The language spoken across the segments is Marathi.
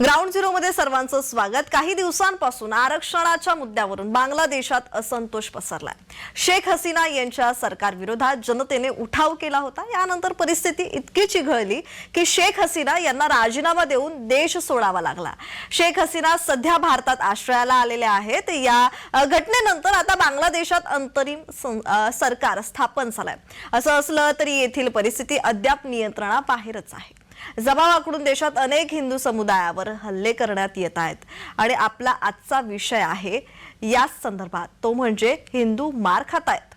ग्राउंड झिरो मध्ये सर्वांचं स्वागत. काही दिवसांपासून आरक्षणाच्या मुद्द्यावरून बांगलादेशात असंतोष पसरलाय. शेख हसीना यांच्या सरकार विरोधात जनतेने उठाव केला होता. यानंतर परिस्थिती इतकी चिघळली की शेख हसीना यांना राजीनामा देऊन देश सोडावा लागला. शेख हसीना सध्या भारतात आश्रयाला आलेल्या आहेत. या घटनेनंतर आता बांगलादेशात अंतरिम सरकार स्थापन झालंय. असं असलं तरी येथील परिस्थिती अद्याप नियंत्रणाबाहेरच आहे. जमावाकडून देशात अनेक हिंदू समुदायावर हल्ले करण्यात येत आहेत. आणि आपला आजचा विषय आहे याच संदर्भात. तो म्हणजे हिंदू मार खात आहेत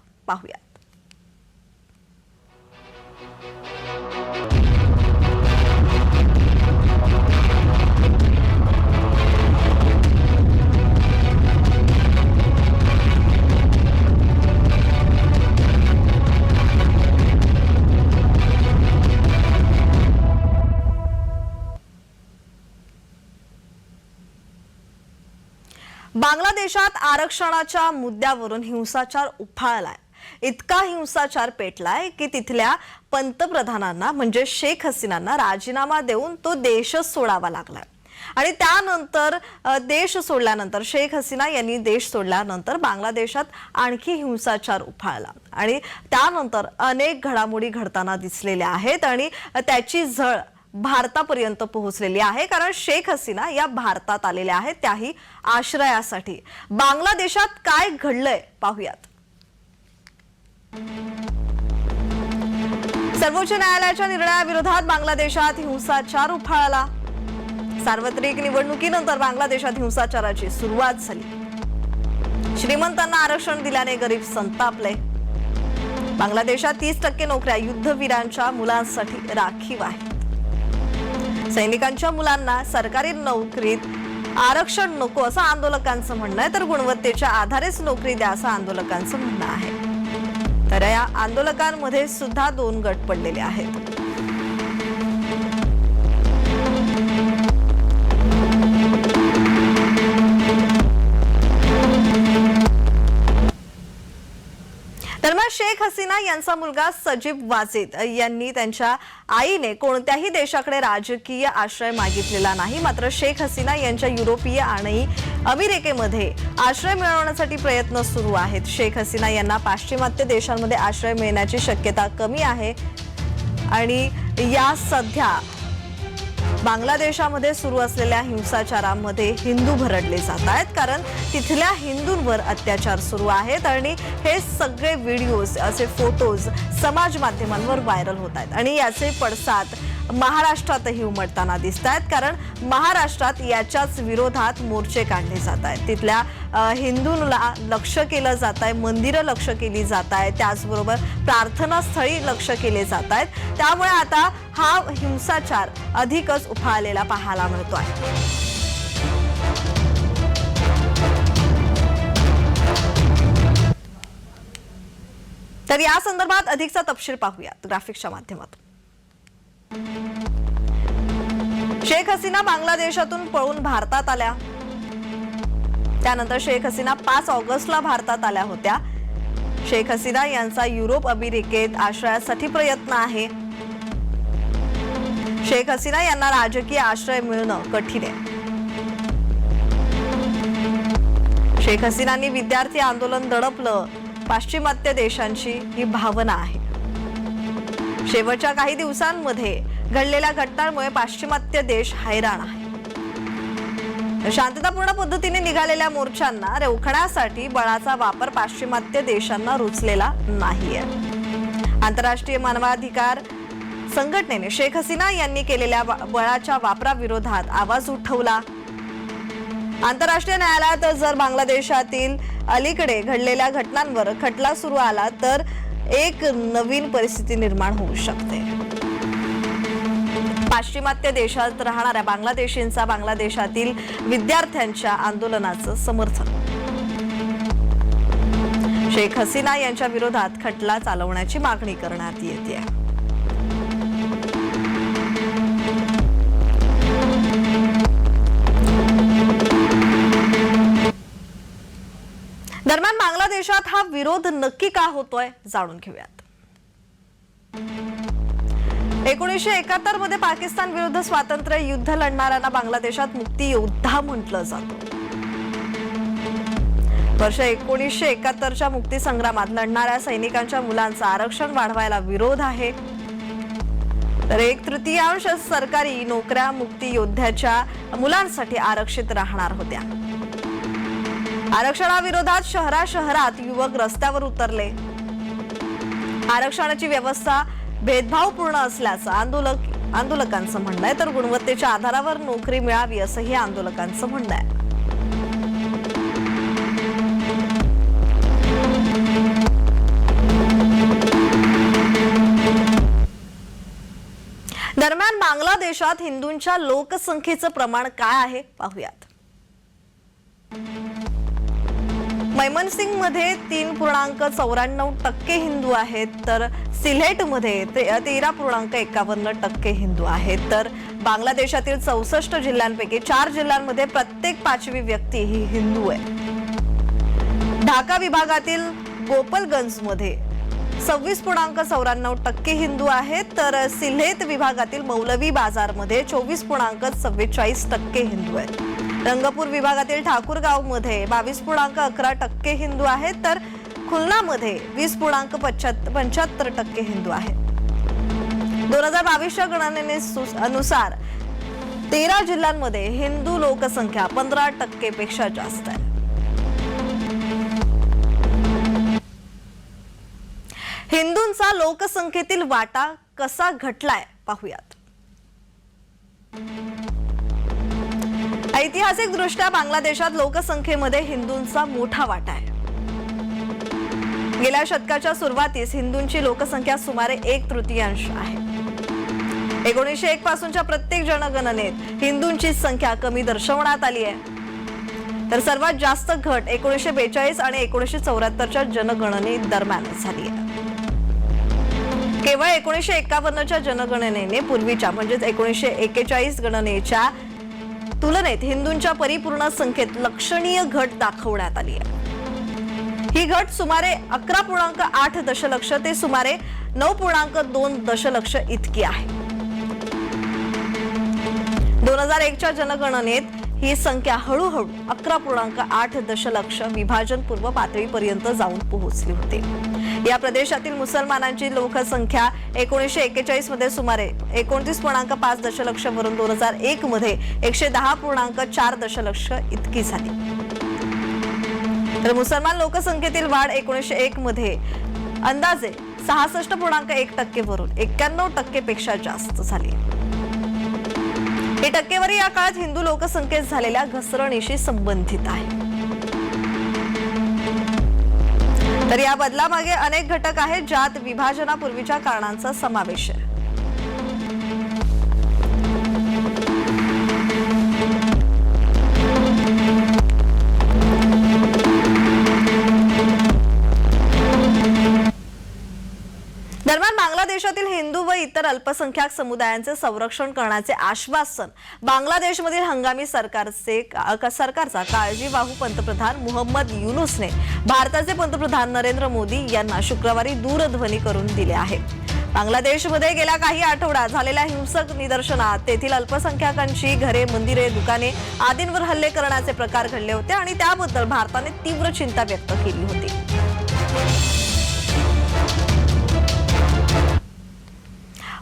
बांगलादेशात आरक्षणाच्या मुद्द्यावरून हिंसाचार उफाळलाय. इतका हिंसाचार पेटलाय की तिथल्या पंतप्रधानांना म्हणजे शेख हसीनांना राजीनामा देऊन तो देशच सोडावा लागलाय. आणि त्यानंतर देश सोडल्यानंतर शेख हसीना यांनी देश सोडल्यानंतर बांगलादेशात आणखी हिंसाचार उफाळला. आणि त्यानंतर अनेक घडामोडी घडताना दिसलेल्या आहेत आणि त्याची झळ भारतापर्यंत पोहोचलेली आहे कारण शेख हसीना या भारतात आलेल्या आहेत त्याही आश्रयासाठी. बांगलादेशात काय घडलंय पाहूयात. सर्वोच्च न्यायालयाच्या निर्णयाविरोधात बांगलादेशात हिंसाचार उफाळला. सार्वत्रिक निवडणुकीनंतर बांगलादेशात हिंसाचाराची सुरुवात झाली. श्रीमंतांना आरक्षण दिल्याने गरीब संतापले. बांगलादेशात तीस टक्के नोकऱ्या युद्धवीरांच्या मुलांसाठी राखीव आहेत सैनिकांच्या मुलांना सरकारी नोकरीत आरक्षण नको असं आंदोलकांचं म्हणणं आहे तर गुणवत्तेच्या आधारेच नोकरी द्या असं आंदोलकांचं म्हणणं आहे. तर या आंदोलकांमध्ये सुद्धा दोन गट पडलेले आहेत. हसीना यांचा मुलगा सजीब वाजिद यांनी त्यांच्या आईने कोणत्याही देशाकडे राजकीय आश्रय मागितलेला नाही. मात्र शेख हसीना यांच्या युरोपीय आणि अमेरिकेमध्ये आश्रय मिळवण्यासाठी प्रयत्न सुरू आहेत. शेख हसीना यांना पाश्चिमात्य देशांमध्ये आश्रय मिळण्याची शक्यता कमी आहे. आणि या सध्या बांगलादेशामध्ये सुरू असलेल्या हिंसाचारामध्ये हिंदू भरडले जात आहेत कारण तिथल्या हिंदूंवर अत्याचार सुरू आहेत आणि हे सगळे व्हिडिओज असे फोटोज समाज माध्यमांवर व्हायरल होत आहेत. आणि याचे पडसाद महाराष्ट्रातही उमटताना दिसत आहेत कारण महाराष्ट्रात याच्याच विरोधात मोर्चे काढले जात आहेत. तिथल्या अ, हिंदूंना लक्ष केलं जात आहे मंदिरं लक्ष केली जात आहे त्याचबरोबर प्रार्थनास्थळी लक्ष केले जात आहेत त्यामुळे आता हा हिंसाचार अधिकच उफाळलेला पाहायला मिळतो आहे तर या संदर्भात अधिकचा तपशील पाहूयात ग्राफिक्सच्या माध्यमातून. शेख हसीना बांगलादेशातून पळून भारतात आल्या. त्यानंतर शेख हसीना पाच ऑगस्टला भारतात आल्या होत्या. शेख हसीना यांचा युरोप अमेरिकेत आश्रयासाठी प्रयत्न आहे. शेख हसीना यांना राजकीय आश्रय मिळणं कठीण आहे. शेख हसीनांनी विद्यार्थी आंदोलन दडपलं. पाश्चिमात्य देशांची ही भावना आहे. शेवटच्या काही दिवसांमध्ये घडलेल्या घटनांमुळे पाश्चिमात्य देश हैराण आहे. शांततापूर्ण पद्धतीने निघालेल्या मोर्चांना रोखण्यासाठी बळाचा वापर पाश्चिमात्य देशांना रुचलेला नाहीये. आंतरराष्ट्रीय मानवाधिकार संघटनेने शेख हसीना यांनी केलेल्या बळाच्या वापराविरोधात आवाज उठवला. आंतरराष्ट्रीय न्यायालयात जर बांगलादेशातील अलीकडे घडलेल्या घटनांवर खटला सुरू आला तर एक नवीन परिस्थिती निर्माण होऊ शकते. पाश्चिमात्य देशात राहणाऱ्या बांगलादेशींचा बांगलादेशातील विद्यार्थ्यांच्या आंदोलनाचं समर्थन. शेख हसीना यांच्या विरोधात खटला चालवण्याची मागणी करण्यात येते. दरम्यान बांगलादेशात हा विरोध नक्की का होतोय जाणून घेऊयात. एकोणीसशे एकाहत्तरमध्ये पाकिस्तान विरुद्ध स्वातंत्र्य युद्ध लढणाऱ्यांना बांगलादेशात मुक्ती योद्धा म्हटलं जातं. वर्ष एकोणीसशे एकाहत्तरच्या मुक्ती संग्रामात लढणाऱ्या सैनिकांच्या मुलांचं आरक्षण वाढवायला विरोध आहे. तर एक तृतीयांश सरकारी नोकऱ्या मुक्ती योद्ध्याच्या मुलांसाठी आरक्षित राहणार होत्या. आरक्षणाविरोधात शहरा शहरात युवक रस्त्यावर उतरले. आरक्षणाची व्यवस्था भेदभावपूर्ण असल्याचं आंदोलक आंदोलकांचं म्हणणं आहे. तर गुणवत्तेच्या आधारावर नोकरी मिळावी असंही आंदोलकांचं म्हणणं आहे. दरम्यान बांगलादेशात हिंदूंच्या लोकसंख्येचं प्रमाण काय आहे? पाहूयात. मैमनसिंगमध्ये तीन पूर्णांक चौऱ्याण्णव टक्के हिंदू आहेत तर सिलेटमध्ये तेरा पूर्णांक एकावन्न टक्के हिंदू आहेत. तर बांगलादेशातील चौसष्ट जिल्ह्यांपैकी चार जिल्ह्यांमध्ये प्रत्येक पाचवी व्यक्ती ही हिंदू आहे. ढाका विभागातील गोपलगंजमध्ये सव्वीस पूर्णांक चौऱ्याण्णव टक्के हिंदू आहेत तर सिल्हेत विभागातील मौलवी बाजारमध्ये चोवीस पूर्णांक चव्वेचाळीस टक्के हिंदू आहेत. रंगपूर विभागातील ठाकूर गावमध्ये बावीस पूर्णांक अकरा टक्के हिंदू आहेत तर खुलनामध्ये वीस पूर्णांक पंच्याहत्तर टक्के हिंदू आहेत. दोन हजार बावीसच्या गणनेने अनुसार तेरा जिल्ह्यांमध्ये हिंदू लोकसंख्या पंधरा टक्केपेक्षा जास्त आहे. हिंदूंचा लोकसंख्येतील वाटा कसा घटलाय पाहूयात. ऐतिहासिक दृष्ट्या बांगलादेशात लोकसंख्येमध्ये हिंदूंचा मोठा वाटा आहे. गेल्या शतकाच्या सुरुवातीस हिंदूंची लोकसंख्या सुमारे एक तृतीयांश आहे. एकोणीसशे एक पासूनच्या प्रत्येक जनगणनेत हिंदूंची संख्या कमी दर्शवण्यात आली आहे. तर सर्वात जास्त घट एकोणीसशे बेचाळीस आणि एकोणीसशे चौऱ्याहत्तरच्या जनगणने दरम्यान झाली आहे. केवळ एकोणीसशे एकावन्नच्या जनगणनेने पूर्वीच्या म्हणजेच एकोणीसशे एकेचाळीस गणनेच्या तुलनेत हिंदूंच्या परिपूर्ण संख्येत लक्षणीय घट दाखवण्यात आली आहे. ही घट सुमारे अकरा पूर्णांक आठ दशलक्ष ते सुमारे नऊ पूर्णांक दोन दशलक्ष इतकी आहे. दोन हजार एकच्या जनगणनेत ही संख्या हळूहळू अकरा पूर्णांक आठ दशलक्ष विभाजनपूर्व पातळीपर्यंत जाऊन पोहोचली होती. या प्रदेशातील मुसलमानांची लोकसंख्या एकोणीसशे एकेचाळीसमध्ये सुमारे एकोणतीस पूर्णांक पाच दशलक्ष वरून दोन हजार एक मध्ये एकशे दहा पूर्णांक चार दशलक्ष इतकी झाली. तर मुसलमान लोकसंख्येतील वाढ एकोणीसशे एक मध्ये अंदाजे सहासष्ट पूर्णांक एक टक्केवरून एक्क्याण्णव टक्केपेक्षा जास्त झाली. ही टक्केवारी या काळात हिंदू लोकसंख्येत झालेल्या घसरणीशी संबंधित आहे. तर या बदलामागे अनेक घटक आहेत ज्यात विभाजनापूर्वीच्या कारणांचा समावेश आहे. इतर अल्पसंख्याक समुदायांचे संरक्षण करण्याचे आश्वासन बांगलादेशमधील हंगामी सरकारचे सरकारचा काळजीवाहू पंतप्रधान मुहम्मद युनुसने भारताचे पंतप्रधान नरेंद्र मोदी यांना शुक्रवारी दूरध्वनी करून दिले आहे. बांगलादेशमध्ये गेल्या काही आठवड्यात झालेल्या हिंसक निदर्शनात तेथील अल्पसंख्याकांची घरे मंदिरे दुकाने आदींवर हल्ले करण्याचे प्रकार घडले होते आणि त्याबद्दल भारताने तीव्र चिंता व्यक्त केली होती.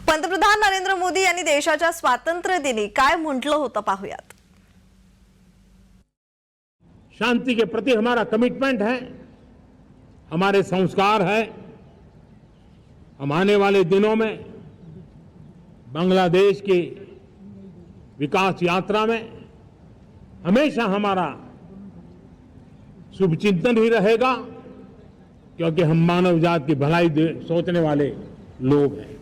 पंतप्रधान नरेंद्र मोदी यांनी देशाच्या स्वातंत्र्य दिनी काय म्हटलं होतं पाहूयात. शांति के प्रति हमारा कमिटमेंट है हमारे संस्कार है हम आने वाले दिनों में बांग्लादेश की विकास यात्रा में हमेशा हमारा शुभचिंतन ही रहेगा क्योंकि हम मानव जात की भलाई दे- सोचने वाले लोग हैं।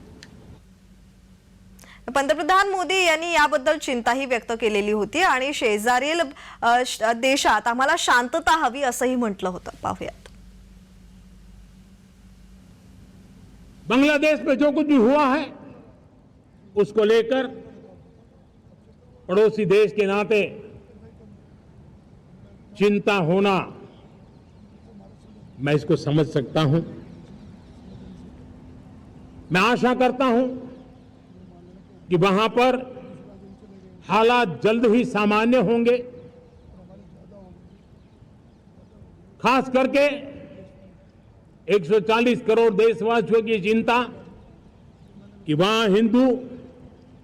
पंतप्रधान मोदी यांनी याबद्दल चिंताही व्यक्त केलेली होती आणि शेजारील देशात आम्हाला शांतता हवी असंही म्हटलं होतं. पाहूयात. बांग्लादेश में जो कुछ भी हुआ है उसको लेकर पड़ोसी देश के नाते चिंता होना मैं इसको समझ सकता हूं। मैं आशा करता हूं कि वहां पर हालात जल्द ही सामान्य होंगे। खास करके 140 करोड़ देशवासियों की चिंता कि वहां हिंदू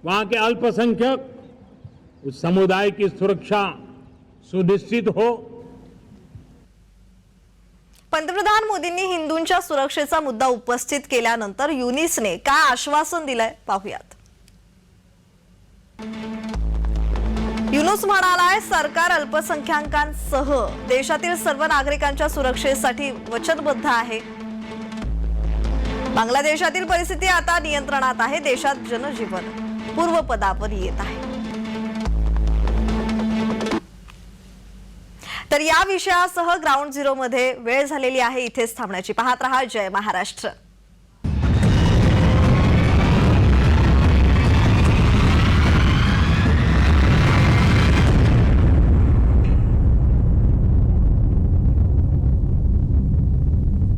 वहां के अल्पसंख्यक उस समुदाय की सुरक्षा सुनिश्चित हो। पंतप्रधान मोदींनी हिंदूंच्या सुरक्षेचा मुद्दा उपस्थित केल्यानंतर युनिसने काय आश्वासन दिलंय पाहूयात. युनुस म्हणालाय सरकार अल्पसंख्याकांसह देशातील सर्व नागरिकांच्या सुरक्षेसाठी वचनबद्ध आहे. बांगलादेशातील परिस्थिती आता नियंत्रणात आहे देशात जनजीवन पूर्वपदावर येत आहे. तर या विषयासह ग्राउंड झिरो मध्ये वेळ झालेली आहे इथेच थांबण्याची. पाहत रहा जय महाराष्ट्र.